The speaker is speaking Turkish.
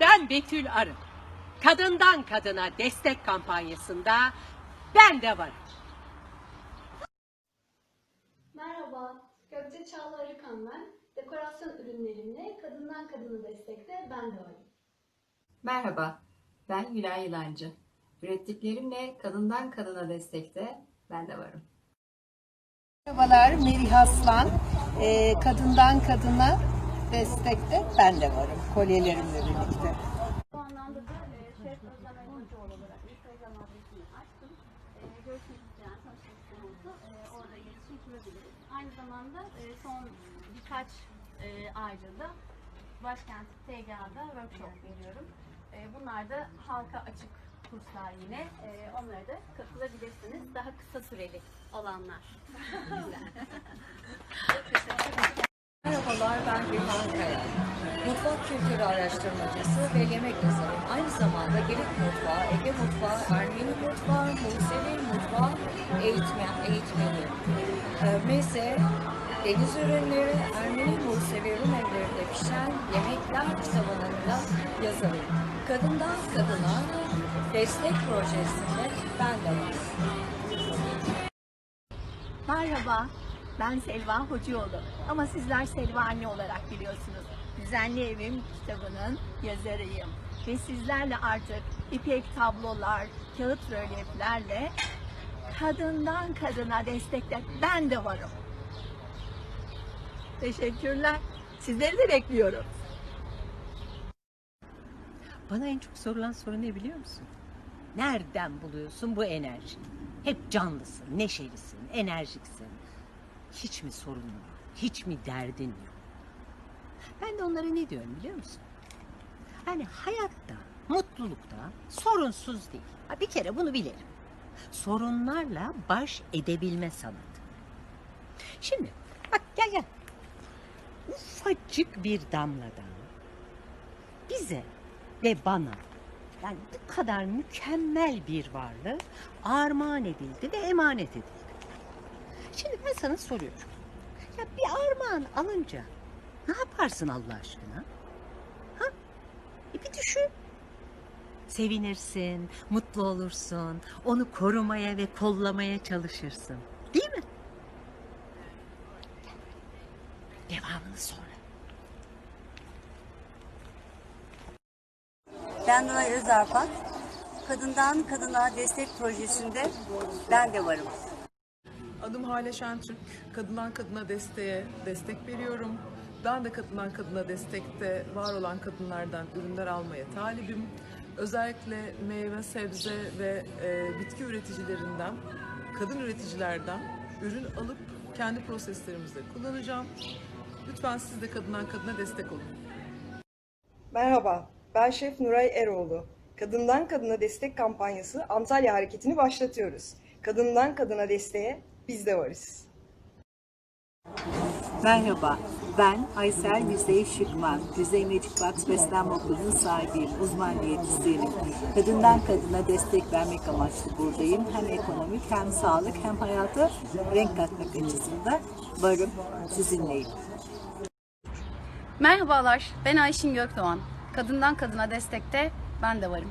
Ben Betül Arı. Kadından kadına destek kampanyasında ben de varım. Merhaba, Gökçe Çağla Arıkan ben. Dekorasyon ürünlerimle kadından kadına destekte ben de varım. Merhaba, ben Gülay Yılancı. Ürettiklerimle kadından kadına destekte ben de varım. Merhabalar, Merih Aslan. Ee, kadından kadına destekte ben de varım. Kolyelerimle birlikte. Bu anlamda da e, Şef Özlem Ayvancıoğlu olarak Instagram adresini açtım. E, görüşmek isteyen, tanışmak isteyen olsa e, orada iletişim kurabiliriz. Aynı zamanda e, son birkaç e, aydır da Başkent TGA'da workshop veriyorum. E, bunlar da halka açık kurslar yine. E, onlara da katılabilirsiniz. Daha kısa süreli olanlar. Merhabalar Gülhan Kaya. Mutfak kültürü araştırmacısı ve yemek yazarıyım. Aynı zamanda Girit mutfağı, Ege mutfağı, Ermeni mutfağı, Musevi mutfağı eğitme, eğitmeniyim. Ee, Meze, deniz ürünleri, Ermeni Musevi Rum pişen yemekler kitabının da yazarıyım. Kadından kadına destek projesinde ben de varım. Merhaba, ben Selva Hocioğlu ama sizler Selva Anne olarak biliyorsunuz. Düzenli Evim kitabının yazarıyım. Ve sizlerle artık ipek tablolar, kağıt rölyeflerle kadından kadına destekle ben de varım. Teşekkürler. Sizleri de bekliyorum. Bana en çok sorulan soru ne biliyor musun? Nereden buluyorsun bu enerjiyi? Hep canlısın, neşelisin, enerjiksin. Hiç mi sorunun var? Hiç mi derdin yok? Ben de onlara ne diyorum biliyor musun? Hani hayatta, mutlulukta sorunsuz değil. Ha, bir kere bunu bilelim. Sorunlarla baş edebilme sanatı. Şimdi bak gel gel. Ufacık bir damladan bize ve bana yani bu kadar mükemmel bir varlığı armağan edildi ve emanet edildi. Şimdi ben sana soruyorum. Ya bir armağan alınca ne yaparsın Allah aşkına? Ha? E bir düşün. Sevinirsin, mutlu olursun, onu korumaya ve kollamaya çalışırsın. Değil mi? Devamını sonra. Ben Nuray Özarpak. Kadından Kadına Destek Projesi'nde ben de varım. Adım Hale Şentürk. Kadından kadına desteğe destek veriyorum. Ben de kadından kadına destekte var olan kadınlardan ürünler almaya talibim. Özellikle meyve, sebze ve e, bitki üreticilerinden, kadın üreticilerden ürün alıp kendi proseslerimizde kullanacağım. Lütfen siz de kadından kadına destek olun. Merhaba, ben Şef Nuray Eroğlu. Kadından Kadına Destek kampanyası Antalya Hareketi'ni başlatıyoruz. Kadından Kadına Desteğe biz de varız. Merhaba, ben Aysel Müzey Şıkman, Düzey Magic Box Beslenme Okulu'nun sahibiyim, uzman diyetisyenim. Kadından kadına destek vermek amaçlı buradayım. Hem ekonomik hem sağlık hem hayata renk katmak açısından varım, sizinleyim. Merhabalar, ben Ayşin Gökdoğan. Kadından kadına destekte ben de varım.